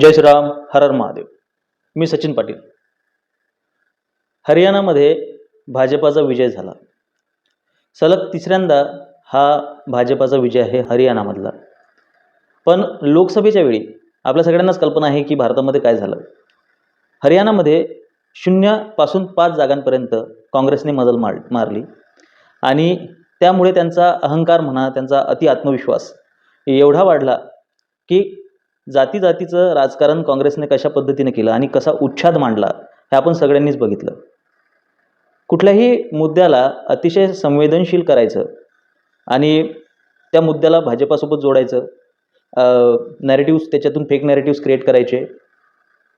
जय श्रीराम हर हर महादेव. मी सचिन पाटील. हरियाणामध्ये भाजपाचा विजय झाला. सलग तिसऱ्यांदा हा भाजपाचा विजय आहे हरियाणामधला. पण लोकसभेच्या वेळी आपल्या सगळ्यांनाच कल्पना आहे की भारतामध्ये काय झालं. हरियाणामध्ये शून्यापासून पाच जागांपर्यंत काँग्रेसने मजल मार मारली. आणि त्यामुळे त्यांचा अहंकार म्हणा त्यांचा अति आत्मविश्वास एवढा वाढला की जाती जातीचं राजकारण काँग्रेसने कशा पद्धतीने केलं आणि कसा उच्छाद मांडला हे आपण सगळ्यांनीच बघितलं. कुठल्याही मुद्द्याला अतिशय संवेदनशील करायचं आणि त्या मुद्द्याला भाजपासोबत जोडायचं नॅरेटिव्स त्याच्यातून फेक नॅरेटिव्स क्रिएट करायचे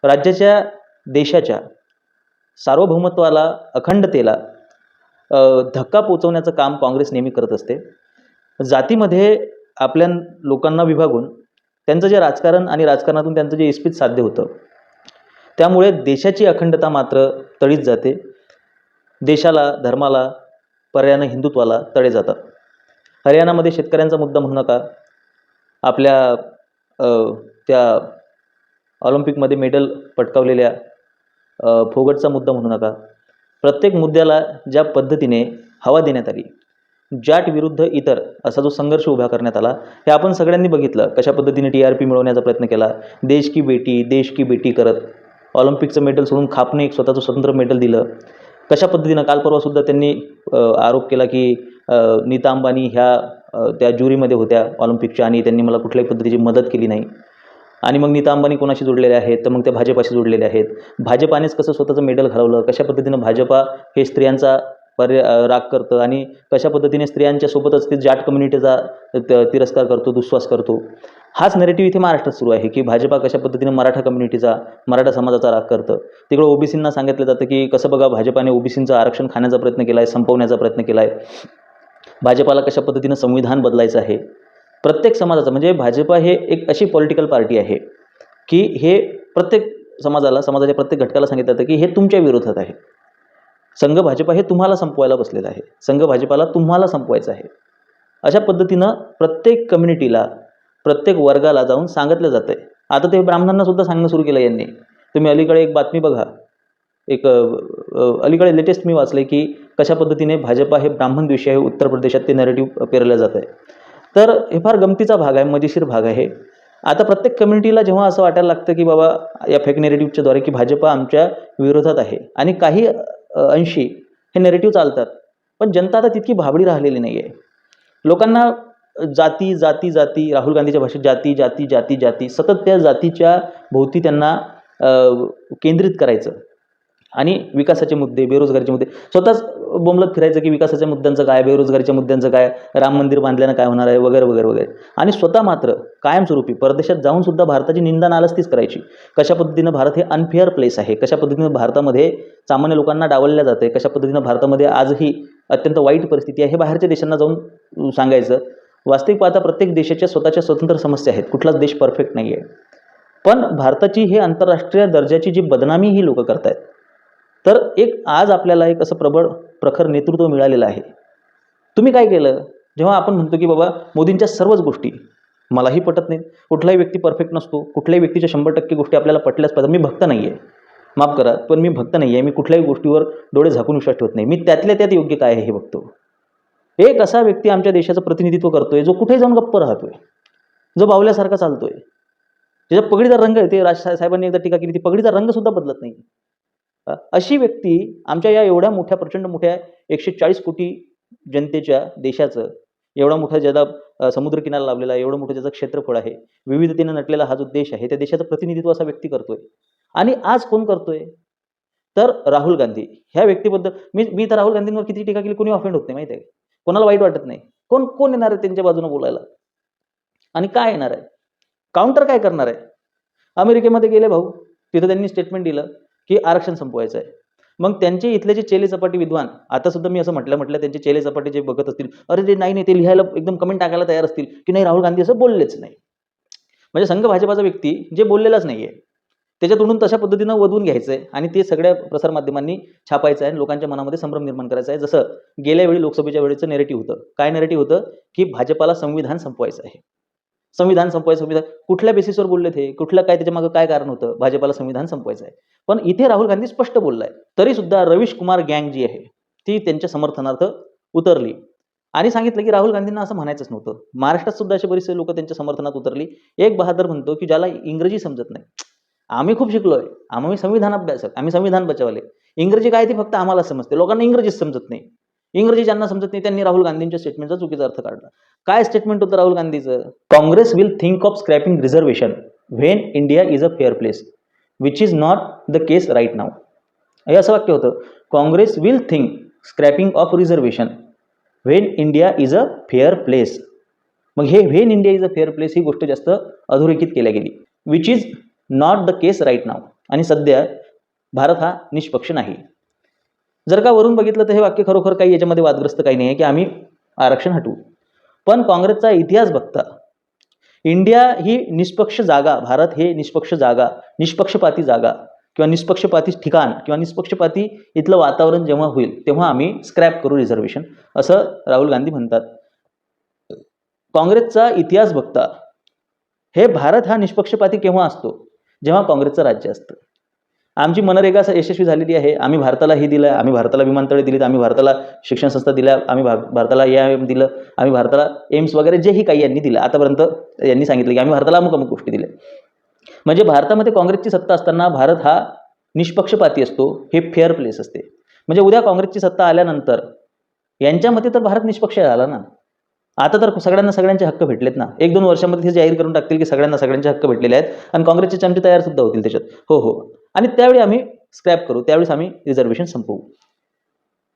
राज्याच्या देशाच्या सार्वभौमत्वाला अखंडतेला धक्का पोचवण्याचं काम काँग्रेस नेहमी करत असते. जातीमध्ये आपल्या लोकांना विभागून त्यांचं जे राजकारण आणि राजकारणातून त्यांचं जे इस्पित साध्य होतं त्यामुळे देशाची अखंडता मात्र तळीत जाते. देशाला धर्माला पर्यायानं हिंदुत्वाला तळे जातात. हरियाणामध्ये शेतकऱ्यांचा मुद्दा म्हणू नका. आपल्या त्या ऑलिम्पिकमध्ये मेडल पटकावलेल्या फोगटचा मुद्दा म्हणू नका. प्रत्येक मुद्द्याला ज्या पद्धतीने हवा देण्यात आली जाट विरुद्ध इतर असा जो संघर्ष उभा करण्यात आला हे आपण सगळ्यांनी बघितलं. कशा पद्धतीने टी आर पी मिळवण्याचा प्रयत्न केला. देश की बेटी देश की बेटी करत ऑलिम्पिकचं मेडल सोडून खापने एक स्वतःचं स्वतंत्र मेडल दिलं. कशा पद्धतीनं काल परवासुद्धा त्यांनी आरोप केला की नीता अंबानी ह्या त्या ज्युरीमध्ये होत्या ऑलिम्पिकच्या आणि त्यांनी मला कुठल्याही पद्धतीची मदत केली नाही. आणि मग नीता अंबानी कोणाशी जोडलेले आहेत? तर मग त्या भाजपाशी जोडलेले आहेत. भाजपानेच कसं स्वतःचं मेडल घालवलं कशा पद्धतीनं भाजपा हे स्त्रियांचा पर्या राग करतं आणि कशा पद्धतीने स्त्रियांच्या सोबतच ते जाट कम्युनिटीचा त- तिरस्कार करतो दुस्वास करतो. हाच नेरेटिव्ह इथे महाराष्ट्रात सुरू आहे की भाजपा कशा पद्धतीने मराठा कम्युनिटीचा मराठा समाजाचा राग करतं. तिकडं ओबीसींना सांगितलं जातं की कसं बघा भाजपाने ओबीसींचं आरक्षण खाण्याचा प्रयत्न केला आहे संपवण्याचा प्रयत्न केला आहे भाजपाला कशा पद्धतीनं संविधान बदलायचं आहे? प्रत्येक समाजाचं म्हणजे भाजपा हे एक अशी पॉलिटिकल पार्टी आहे की हे प्रत्येक समाजाला समाजाच्या प्रत्येक घटकाला सांगितलं जातं की हे तुमच्या विरोधात आहे. संघ भाजपा हे तुम्हाला संपवायला बसलेलं आहे. संघ भाजपाला तुम्हाला संपवायचं आहे. अशा पद्धतीनं प्रत्येक कम्युनिटीला प्रत्येक वर्गाला जाऊन सांगितलं जातं आहे आता ते ब्राह्मणांना सुद्धा सांगणं सुरू केलं यांनी. तुम्ही अलीकडे एक बातमी बघा. एक अलीकडे लेटेस्ट मी वाचलं की कशा पद्धतीने भाजपा हे ब्राह्मण दिवशी आहे उत्तर प्रदेशात ते नरेटिव्ह पेरलं जात आहे तर हे फार गमतीचा भाग आहे मजेशीर भाग आहे. आता प्रत्येक कम्युनिटीला जेव्हा असं वाटायला लागतं की बाबा या फेक नेरेटिव्हच्या द्वारे की भाजपा आमच्या विरोधात आहे. आणि काही ऐंशी हे नेरेटिव्ह चालतात. पण जनता आता तितकी भाबडी राहिलेली नाही आहे लोकांना जाती जाती जाती राहुल गांधीच्या भाषेत जाती जाती जाती जाती सतत त्या जातीच्या भोवती त्यांना केंद्रित करायचं. आणि विकासाचे मुद्दे बेरोजगारीचे मुद्दे स्वतःच बोंबलत फिरायचं की विकासाच्या मुद्द्यांचं काय बेरोजगारीच्या मुद्द्यांचं काय राम मंदिर बांधल्यानं काय होणार आहे वगैरे वगैरे वगैरे. आणि स्वतः मात्र कायमस्वरूपी परदेशात जाऊन सुद्धा भारताची निंदा नालस्तीच करायची. कशा पद्धतीनं भारत हे अनफेअर प्लेस आहे? कशा पद्धतीनं भारतामध्ये सामान्य लोकांना डावलल्या जाते कशा पद्धतीनं भारतामध्ये आजही अत्यंत वाईट परिस्थिती आहे हे बाहेरच्या देशांना जाऊन सांगायचं. वास्तविक पाहता प्रत्येक देशाच्या स्वतःच्या स्वतंत्र समस्या आहेत. कुठलाच देश परफेक्ट नाही आहे पण भारताची हे आंतरराष्ट्रीय दर्जाची जी बदनामी ही लोक करतायत तर एक आज आपल्याला एक असं प्रबळ प्रखर नेतृत्व मिळालेलं आहे. तुम्ही काय केलं? जेव्हा आपण म्हणतो की बाबा मोदींच्या सर्वच गोष्टी मलाही पटत नाहीत. कुठलाही व्यक्ती परफेक्ट नसतो. कुठल्याही व्यक्तीच्या शंभर टक्के गोष्टी आपल्याला पटल्याच पाहिजे मी भक्त नाही आहे माफ करा पण मी भक्त नाही आहे मी कुठल्याही गोष्टीवर डोळे झाकून विश्वास ठेवत नाही. मी त्यातल्या त्यात योग्य काय आहे हे बघतो. एक असा व्यक्ती आमच्या देशाचं प्रतिनिधित्व करतोय जो कुठेही जाऊन गप्प राहतोय. जो बावल्यासारखा चालतोय. ज्याच्या पगडीचा रंग आहे ते राज साहेबांनी एकदा टीका केली ती पगडीचा रंगसुद्धा बदलत नाही. अशी व्यक्ती आमच्या या एवढ्या मोठ्या प्रचंड मोठ्या एकशे चाळीस कोटी जनतेच्या देशाचं एवढा मोठा ज्याला समुद्रकिनारा लाभलेला आहे एवढं मोठं ज्याचं क्षेत्रफळ आहे विविधतेनं नटलेला हा जो देश आहे त्या देशाचं प्रतिनिधित्व असा व्यक्ती करतोय. आणि आज कोण करतोय? तर राहुल गांधी. ह्या व्यक्तीबद्दल मी मी तर राहुल गांधींवर किती टीका केली कोणी ऑफेंड होत नाही माहिती आहे कोणाला वाईट वाटत नाही. कोण कोण येणार आहे त्यांच्या बाजूने बोलायला? आणि काय येणार आहे? काउंटर काय करणार आहे? अमेरिकेमध्ये गेले भाऊ. तिथं त्यांनी स्टेटमेंट दिलं. की आरक्षण संपवायचं आहे. मग त्यांचे इथले जे चेले चपाटी विद्वान आता सुद्धा मी असं म्हटलं म्हटलं त्यांचे चेले चपाटी जे बघत असतील अरे ते नाही नाही ते लिहायला एकदम कमेंट टाकायला तयार असतील की नाही राहुल गांधी असं बोललेच नाही. म्हणजे संघ भाजपाचा व्यक्ती जे बोललेलाच नाही आहे त्याच्या तशा पद्धतीनं वधवून घ्यायचं आहे आणि ते सगळ्या प्रसारमाध्यमांनी छापायचं आहे आणि लोकांच्या मनामध्ये संभ्रम निर्माण करायचा आहे. जसं गेल्या वेळी लोकसभेच्या वेळेचं नेरेटिव्ह होतं. काय नेरेटिव्ह होतं? की भाजपाला संविधान संपवायचं आहे. संविधान संपवायचं संविधान कुठल्या बेसिसवर बोलले ते? कुठलं काय त्याच्या मागं काय कारण होतं? भाजपाला संविधान संपवायचं आहे पण इथे राहुल गांधी स्पष्ट बोललाय. तरी सुद्धा रवीश कुमार गँग जी आहे ती त्यांच्या समर्थनार्थ उतरली. आणि सांगितलं की राहुल गांधींना असं म्हणायचंच नव्हतं. महाराष्ट्रात सुद्धा असे बरेचसे लोक त्यांच्या समर्थनात उतरली. एक बहादर म्हणतो की ज्याला इंग्रजी समजत नाही. आम्ही खूप शिकलोय. आम्ही संविधान अभ्यासक आम्ही संविधान बचावले. इंग्रजी काय ते फक्त आम्हाला समजते. लोकांना इंग्रजीच समजत नाही. इंग्रजी ज्यांना समजत नाही त्यांनी राहुल गांधींच्या स्टेटमेंटचा चुकीचा अर्थ काढला. काय स्टेटमेंट होतं Rahul गांधीचं? Congress will think of scrapping reservation when India is a fair place which is not the case right now हे असं वाक्य होतं. Congress will think scrapping of reservation when India is a fair place मग हे when India is a fair place ही गोष्ट जास्त अधोरेखित केल्या गेली which is not the case right now आणि सध्या भारत हा निष्पक्ष नाही. जर का वरून बघितलं तर हे वाक्य खरोखर काही याच्यामध्ये वादग्रस्त काही नाही आहे की आम्ही आरक्षण हटवू. पण काँग्रेसचा इतिहास बघता इंडिया ही निष्पक्ष जागा भारत हे निष्पक्ष जागा निष्पक्षपाती जागा किंवा निष्पक्षपाती ठिकाण किंवा निष्पक्षपाती इथलं वातावरण जेव्हा होईल तेव्हा आम्ही स्क्रॅप करू रिझर्वेशन असं राहुल गांधी म्हणतात. काँग्रेसचा इतिहास बघता हे भारत हा निष्पक्षपाती केव्हा असतो? जेव्हा काँग्रेसचं राज्य असतं. आमची मनरेगा यशस्वी झालेली आहे. आम्ही भारताला ही दिलं आम्ही भारताला विमानतळे दिलीत आम्ही भारताला शिक्षण संस्था दिल्या आम्ही भा भारताला ए आय एम दिलं आम्ही भारताला एम्स वगैरे जेही काही यांनी दिलं. आतापर्यंत यांनी सांगितलं की आम्ही भारताला अमुक अमुक गोष्टी दिल्या. म्हणजे भारतामध्ये काँग्रेसची सत्ता असताना भारत हा निष्पक्षपाती असतो हे फेअर प्लेस असते. म्हणजे उद्या काँग्रेसची सत्ता आल्यानंतर यांच्या मते तर भारत निष्पक्ष झाला ना. आता तर सगळ्यांना सगळ्यांचे हक्क भेटलेत ना. एक दोन वर्षामध्ये हे जाहीर करून टाकतील की सगळ्यांना सगळ्यांचे हक्क भेटलेले आहेत आणि काँग्रेसचे चमचे तयार सुद्धा होतील त्याच्यात. हो हो. आणि त्यावेळी आम्ही स्क्रॅप करू. त्यावेळेस आम्ही रिझर्वेशन संपवू.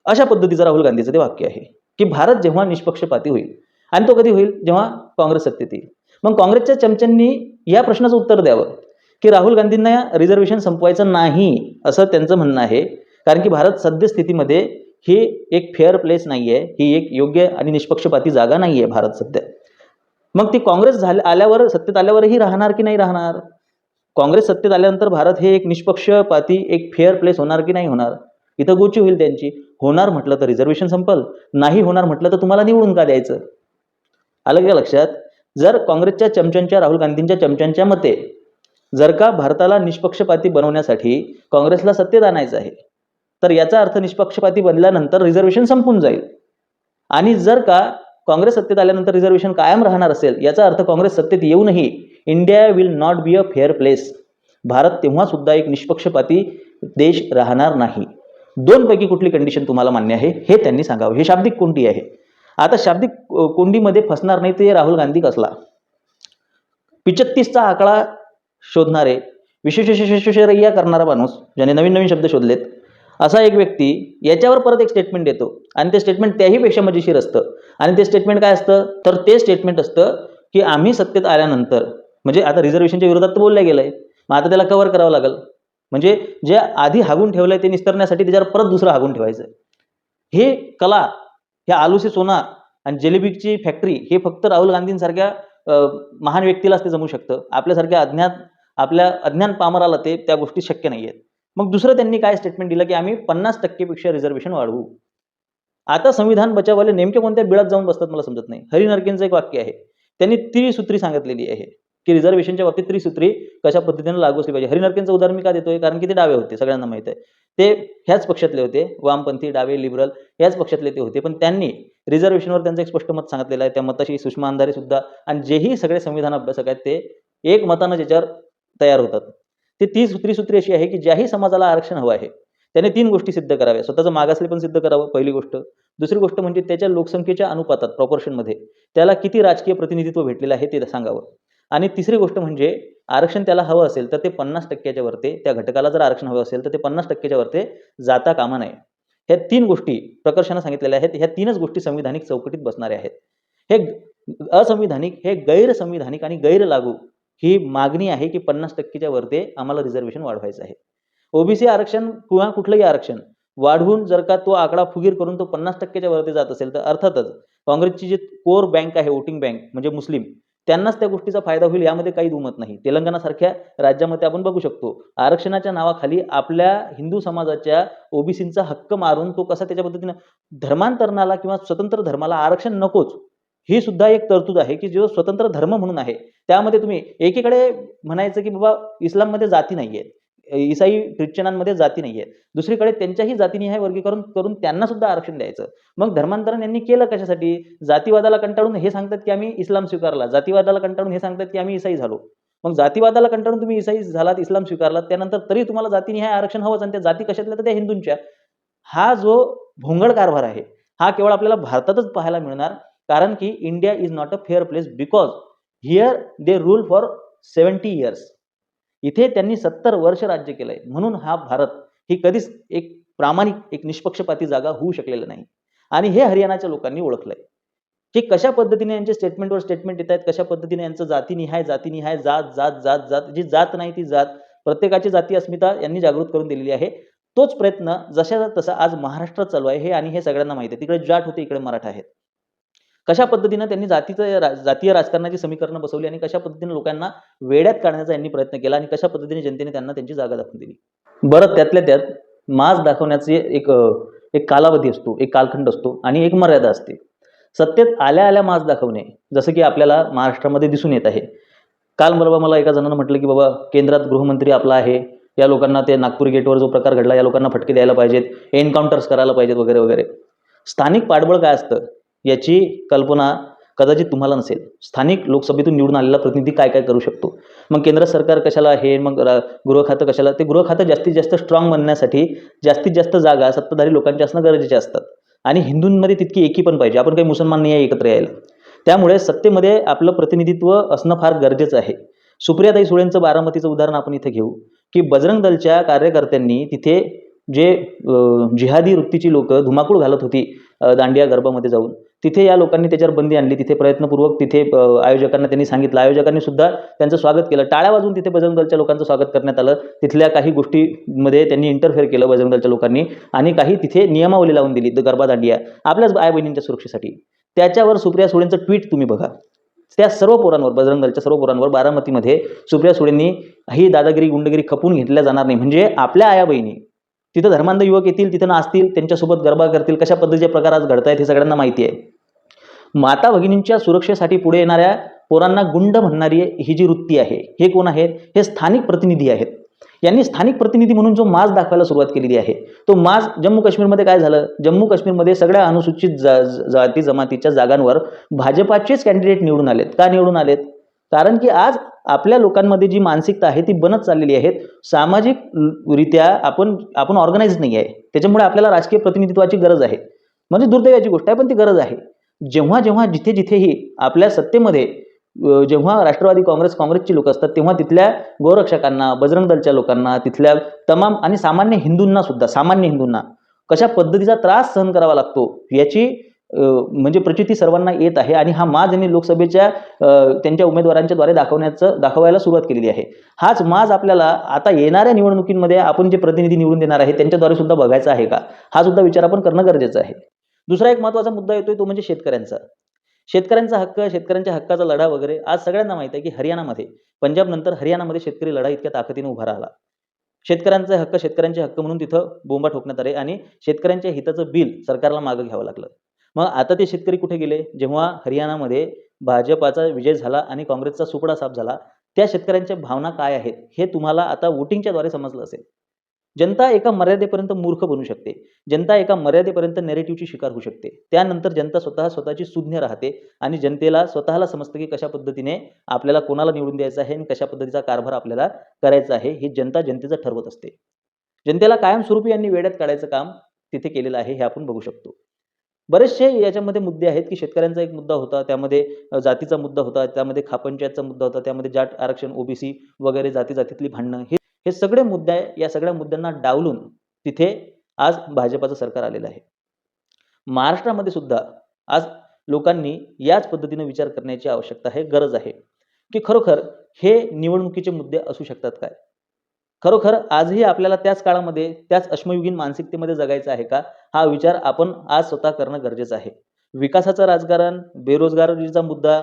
अशा पद्धतीचं राहुल गांधीचं ते वाक्य आहे की भारत जेव्हा निष्पक्षपाती होईल आणि तो कधी होईल? जेव्हा काँग्रेस सत्तेत येईल. मग काँग्रेसच्या चमच्यांनी या प्रश्नाचं उत्तर द्यावं की राहुल गांधींना रिझर्वेशन संपवायचं नाही असं त्यांचं म्हणणं आहे. कारण की भारत सद्यस्थितीमध्ये ही एक फेअर प्लेस नाही आहे ही एक योग्य आणि निष्पक्षपाती जागा नाही आहे भारत सध्या. मग ती काँग्रेस झाल्या आल्यावर सत्तेत आल्यावरही राहणार की नाही राहणार? काँग्रेस सत्तेत आल्यानंतर भारत हे एक निष्पक्षपाती एक फेअर प्लेस होणार की नाही होणार? इथं गोची होईल त्यांची. होणार म्हटलं तर रिझर्वेशन संपल. नाही होणार म्हटलं तर तुम्हाला निवडून का द्यायचं? आलं का लक्षात? जर काँग्रेसच्या चमच्यांच्या राहुल गांधींच्या चमच्यांच्या मते जर का भारताला निष्पक्षपाती बनवण्यासाठी काँग्रेसला सत्तेत आणायचं आहे तर याचा अर्थ निष्पक्षपाती बनल्यानंतर रिझर्वेशन संपून जाईल. आणि जर का काँग्रेस सत्तेत आल्यानंतर रिझर्वेशन कायम राहणार असेल याचा अर्थ काँग्रेस सत्तेत येऊनही India will not be a fair place Bharat तेव्हा सुद्धा एक निष्पक्षपाती देश राहणार नाही. दोनपैकी कुठली कंडिशन तुम्हाला मान्य आहे हे त्यांनी सांगावं. हे शाब्दिक कोंडी आहे. आता शाब्दिक कोंडीमध्ये फसणार नाही ते राहुल गांधी कसला? पिचत्तीसचा आकडा शोधणारे विशेष करणारा माणूस ज्याने नवीन नवीन शब्द शोधलेत असा एक व्यक्ती याच्यावर परत एक स्टेटमेंट देतो. आणि ते स्टेटमेंट त्याही पेक्षा मजेशीर असतं. आणि ते स्टेटमेंट काय असतं? तर ते स्टेटमेंट असतं की आम्ही सत्तेत आल्यानंतर म्हणजे आता रिझर्वेशनच्या विरोधात तर बोलल्या गेलंय. मग आता त्याला कव्हर करावं लागेल. म्हणजे जे आधी हागून ठेवलंय ते निस्तरण्यासाठी त्याच्यावर परत दुसरं हागून ठेवायचं हे कला ह्या आलूसे सोना आणि जिलेबीची फॅक्टरी हे फक्त राहुल गांधींसारख्या महान व्यक्तीलाच ते जमू शकतं. आपल्यासारख्या अज्ञात आपल्या अज्ञान पामराला ते त्या गोष्टी शक्य नाही आहेत मग दुसरं त्यांनी काय स्टेटमेंट दिलं की आम्ही पन्नास टक्केपेक्षा रिझर्वेशन वाढवू. आता संविधान बचाववाले नेमके कोणत्या बिळात जाऊन बसतात मला समजत नाही. हरी नरकेंचं एक वाक्य आहे. त्यांनी त्रिसूत्री सांगितलेली आहे. की रिझर्वेशनच्या बाबतीत त्रिसूत्री कशा पद्धतीने लागू असली पाहिजे. हरिनरकेंचं उदाहरण मी का देतोय? कारण की ते डावे होते सगळ्यांना माहीत आहे. ते ह्याच पक्षातले होते वामपंथी डावे लिबरल ह्याच पक्षातले ते होते. पण त्यांनी रिझर्वेशनवर त्यांचं एक स्पष्ट मत सांगितलेलं आहे. त्या मताशी सुषमा अंधारे सुद्धा आणि जेही सगळे संविधान अभ्यासक आहेत ते एक मतानं ज्याच्यावर तयार होतात. ते ती त्रिसूत्री अशी आहे की ज्याही समाजाला आरक्षण हवं आहे त्याने तीन गोष्टी सिद्ध कराव्या. स्वतःचं मागासले पण सिद्ध करावं पहिली गोष्ट. दुसरी गोष्ट म्हणजे त्याच्या लोकसंख्येच्या अनुपातात प्रॉपोर्शनमध्ये त्याला किती राजकीय प्रतिनिधित्व भेटलेलं आहे ते सांगावं. आणि तिसरी गोष्ट म्हणजे आरक्षण त्याला हवं असेल तर ते पन्नास टक्क्याच्या वरते त्या घटकाला जर आरक्षण हवं असेल तर ते पन्नास टक्क्याच्या वरते जाता कामा नये. ह्या तीन गोष्टी प्रकर्षानं सांगितलेल्या आहेत. ह्या तीनच गोष्टी संविधानिक चौकटीत बसणाऱ्या आहेत. हे असंविधानिक हे गैरसंविधानिक आणि गैर लागू ही मागणी आहे की पन्नास टक्केच्या वरते आम्हाला रिझर्वेशन वाढवायचं आहे. ओबीसी आरक्षण किंवा कुठलंही आरक्षण वाढवून जर का तो आकडा फुगीर करून तो पन्नास टक्क्याच्या वरती जात असेल तर अर्थातच काँग्रेसची जी कोर बँक आहे वोटिंग बँक म्हणजे मुस्लिम त्यांनाच त्या गोष्टीचा फायदा होईल यामध्ये काही दुमत नाही. तेलंगणासारख्या राज्यामध्ये आपण बघू शकतो आरक्षणाच्या नावाखाली आपल्या हिंदू समाजाच्या ओबीसींचा हक्क मारून तो कसा त्याच्या पद्धतीनं धर्मांतरणाला किंवा स्वतंत्र धर्माला आरक्षण नकोच ही सुद्धा एक तरतूद आहे की जो स्वतंत्र धर्म म्हणून आहे त्यामध्ये तुम्ही एकीकडे म्हणायचं की बाबा इस्लाममध्ये जाती नाही आहेत ईसाई ख्रिश्चनांमध्ये जाती नाही आहेत दुसरीकडे त्यांच्याही जातीनिहाय वर्गीकरण करून त्यांना सुद्धा आरक्षण द्यायचं. मग धर्मांतरण यांनी केलं कशासाठी? जातीवादाला कंटाळून हे सांगतात की आम्ही इस्लाम स्वीकारला. जातीवादाला कंटाळून हे सांगतात की आम्ही इसाई झालो. मग जातीवादाला कंटाळून तुम्ही इसाई झालात इस्लाम स्वीकारलात त्यानंतर तरी तुम्हाला जातीनिहाय आरक्षण हवंच आणि त्या जाती कशातल्या तर त्या हिंदूंच्या. हा जो भोंगळ कारभार आहे हा केवळ आपल्याला भारतातच पाहायला मिळणार कारण की India is not a fair place because here they rule for seventy years इथे त्यांनी सत्तर वर्ष राज्य केलंय. म्हणून हा भारत ही कधीच एक प्रामाणिक एक निष्पक्षपाती जागा होऊ शकलेला नाही. आणि हे हरियाणाच्या लोकांनी ओळखलंय. की कशा पद्धतीने यांचे स्टेटमेंटवर स्टेटमेंट येत आहेत कशा पद्धतीने यांचं जातीनिहाय जातीनिहाय जात जात जात जात जी जात नाही ती जात प्रत्येकाची जाती अस्मिता यांनी जागृत करून दिलेली आहे. तोच प्रयत्न जशा तसा आज महाराष्ट्रात चालू आहे. हे आणि हे सगळ्यांना माहिती आहे. तिकडे जाट होते इकडे मराठा आहेत. कशा पद्धतीनं त्यांनी जातीचं रा- जातीय राजकारणाची समीकरणं बसवली आणि कशा पद्धतीने लोकांना वेड्यात काढण्याचा यांनी प्रयत्न केला आणि कशा पद्धतीने जनतेने त्यांना त्यांची जागा दाखवून दिली. बरं त्यातल्या त्यात मास दाखवण्याचे एक एक कालावधी असतो एक कालखंड असतो आणि एक मर्यादा असते. सत्तेत आल्या आल्या मास दाखवणे जसं की आपल्याला महाराष्ट्रामध्ये दिसून येत आहे. काल मला मला एका जणानं म्हटलं की बाबा केंद्रात गृहमंत्री आपला आहे. या लोकांना ते नागपूर गेटवर जो प्रकार घडला या लोकांना फटके द्यायला पाहिजेत. एन्काउंटर्स करायला पाहिजेत वगैरे वगैरे. स्थानिक पाठबळ काय असतं? याची कल्पना कदाचित तुम्हाला नसेल. स्थानिक लोकसभेतून निवडून आलेला प्रतिनिधी काय काय करू शकतो? मग केंद्र सरकार कशाला आहे? मग गृहखातं गृह खातं कशाला? ते गृह खातं जास्तीत जास्त स्ट्रॉंग बनण्यासाठी जास्तीत जास्त जागा सत्ताधारी लोकांच्या असणं गरजेचे असतात. आणि हिंदूंमध्ये तितकी एकी पण पाहिजे. आपण काही मुसलमान नाही आहे एकत्र यायला. त्यामुळे सत्तेमध्ये आपलं प्रतिनिधित्व असणं फार गरजेचं आहे. सुप्रियाताई सुळेंचं बारामतीचं उदाहरण आपण इथे घेऊ. की बजरंग दलच्या कार्यकर्त्यांनी तिथे जे जिहादी वृत्तीची लोक धुमाकूळ घालत होती दांडिया गर्भामध्ये जाऊन. तिथे या लोकांनी त्याच्यावर बंदी आणली. तिथे प्रयत्नपूर्वक तिथे आयोजकांना त्यांनी सांगितलं. आयोजकांनी सुद्धा त्यांचं स्वागत केलं. टाळ्या वाजून तिथे बजरंग दलच्या लोकांचं स्वागत करण्यात आलं. तिथल्या काही गोष्टीमध्ये त्यांनी इंटरफेअर केलं बजरंग दलच्या लोकांनी आणि काही तिथे नियमावली लावून दिली द- गरबा दांडिया. आपल्याच आई बहिणींच्या सुरक्षेसाठी. त्याच्यावर सुप्रिया सुळेंचं ट्विट तुम्ही बघा. त्या सर्व पोरांवर बजरंग दलच्या सर्व पोरांवर बारामतीमध्ये सुप्रिया सुळेंनी ही दादागिरी गुंडगिरी खपून घेतल्या जाणार नाही. म्हणजे आपल्या आया बहिणी तिथं धर्मांध युवक येतील तिथं नाचतील त्यांच्यासोबत गरबा करतील. कशा पद्धतीचे प्रकार आज घडत आहेत हे सगळ्यांना माहिती आहे. माता भगिनींच्या सुरक्षेसाठी पुढे येणाऱ्या पोरांना गुंड म्हणणारी ही जी वृत्ती आहे हे कोण आहेत? हे स्थानिक प्रतिनिधी आहेत. यांनी स्थानिक प्रतिनिधी म्हणून जो माज दाखवायला सुरुवात केलेली आहे तो माज जम्मू काश्मीरमध्ये काय झालं? जम्मू काश्मीरमध्ये सगळ्या अनुसूचित जा जाती जमातीच्या जागांवर भाजपाचेच कॅन्डिडेट निवडून आलेत. का निवडून आलेत? कारण की आज आपल्या लोकांमध्ये जी मानसिकता आहे ती बनत चाललेली आहे. सामाजिक रित्या आपण आपण ऑर्गनाईज नाही आहे. त्याच्यामुळे आपल्याला राजकीय प्रतिनिधित्वाची गरज आहे. म्हणजे दुर्दैवाची गोष्ट आहे पण ती गरज आहे. जेव्हा जेव्हा जिथे जिथेही आपल्या सत्तेमध्ये जेव्हा राष्ट्रवादी काँग्रेस काँग्रेसची लोक असतात तेव्हा तिथल्या गोरक्षकांना बजरंग दलच्या लोकांना तिथल्या तमाम आणि सामान्य हिंदूंना सुद्धा सामान्य हिंदूंना कशा पद्धतीचा त्रास सहन करावा लागतो याची म्हणजे प्रचिती सर्वांना येत आहे आणि हा माज यांनी लोकसभेच्या त्यांच्या उमेदवारांच्या द्वारे दाखवण्याचं दाखवायला सुरुवात केलेली आहे. हाच माज आपल्याला आता येणाऱ्या निवडणुकींमध्ये आपण जे प्रतिनिधी निवडून देणार आहे त्यांच्याद्वारे सुद्धा बघायचा आहे का? हा सुद्धा विचार आपण करणं गरजेचं आहे. दुसरा एक महत्त्वाचा मुद्दा येतोय तो म्हणजे शेतकऱ्यांचा. शेतकऱ्यांचा हक्क शेतकऱ्यांच्या हक्काचा लढा वगैरे आज सगळ्यांना माहिती आहे की हरियाणामध्ये पंजाब नंतर हरियाणामध्ये शेतकरी लढा इतक्या ताकदीने उभा राहिला. शेतकऱ्यांचे हक्क शेतकऱ्यांचे हक्क म्हणून तिथं बोंबा ठोकण्यात आले आणि शेतकऱ्यांच्या हिताचं बिल सरकारला मागं घ्यावं लागलं. मग आता ते शेतकरी कुठे गेले? जेव्हा हरियाणामध्ये भाजपाचा विजय झाला आणि काँग्रेसचा सुपडा साफ झाला त्या शेतकऱ्यांच्या भावना काय आहेत? हे तुम्हाला आता वोटिंगच्या द्वारे समजलं असेल. जनता एका मर्यादेपर्यंत मूर्ख बनू शकते. जनता एका मर्यादेपर्यंत नेरेटिव्हची शिकार होऊ शकते. त्यानंतर जनता स्वतः स्वतःची सुज्ञ राहते आणि जनतेला स्वतःला समजतं की कशा पद्धतीने आपल्याला कोणाला निवडून द्यायचं आहे आणि कशा पद्धतीचा कारभार आपल्याला करायचा आहे हे जनता जनतेचं ठरवत असते. जनतेला कायमस्वरूपी यांनी वेड्यात काढायचं काम तिथे केलेलं आहे हे आपण बघू शकतो. बरेचसे याच्यामध्ये मुद्दे आहेत की शेतकऱ्यांचा एक मुद्दा होता त्यामध्ये जातीचा मुद्दा होता त्यामध्ये खापंचायतचा मुद्दा होता त्यामध्ये जाट आरक्षण ओबीसी वगैरे जाती जातीतली भांडणं हे हे सगळे मुद्दे आहे या सगळ्या मुद्द्यांना डावलून तिथे आज भाजपाचं सरकार आलेलं आहे. महाराष्ट्रामध्ये सुद्धा आज लोकांनी याच पद्धतीने विचार करण्याची आवश्यकता आहे गरज आहे की खरोखर हे निवडणुकीचे मुद्दे असू शकतात काय? खरोखर आजही आपल्याला त्याच काळामध्ये त्याच अश्मयुगीन मानसिकतेमध्ये जगायचं आहे का? हा विचार आपण आज स्वतः करणं गरजेचं आहे. विकासाचं राजकारण बेरोजगारीचा मुद्दा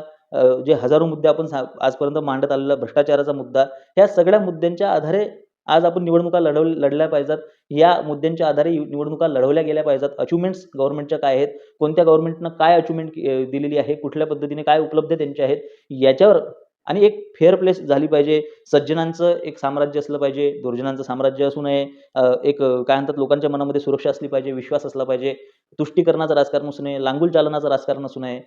जे हजारो मुद्दे आपण सा- आजपर्यंत मांडत आलेला भ्रष्टाचाराचा मुद्दा ह्या सगळ्या मुद्द्यांच्या आधारे आज आपण निवडणुका लढव लढल्या पाहिजेत. या मुद्द्यांच्या आधारे निवडणुका लढवल्या गेल्या पाहिजेत. अचिव्हमेंट्स गव्हर्नमेंटच्या काय आहेत? कोणत्या गव्हर्नमेंटनं काय अचिव्हमेंट दिलेली आहे? कुठल्या पद्धतीने काय उपलब्ध त्यांच्या आहेत? याच्यावर आणि एक फेअर प्लेस झाली पाहिजे. सज्जनांचं एक साम्राज्य असलं पाहिजे. दुर्जनांचं साम्राज्य असू नये. एक काय म्हणतात लोकांच्या मनामध्ये सुरक्षा असली पाहिजे विश्वास असला पाहिजे. तुष्टीकरणाचं राजकारण असू नये लांगुल चालनाचं राजकारण असू नये.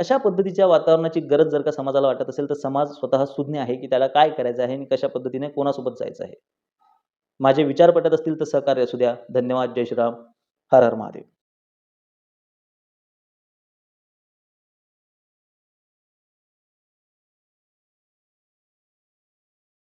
अशा पद्धतीच्या वातावरणाची गरज जर का समाजाला वाटत असेल तर समाज स्वतः सुज्ञ आहे की त्याला काय करायचं आहे आणि कशा पद्धतीने कोणासोबत जायचं आहे. माझे विचार पटत असतील तर सहकार्य असू द्या. धन्यवाद. जय श्रीराम. हर हर महादेव.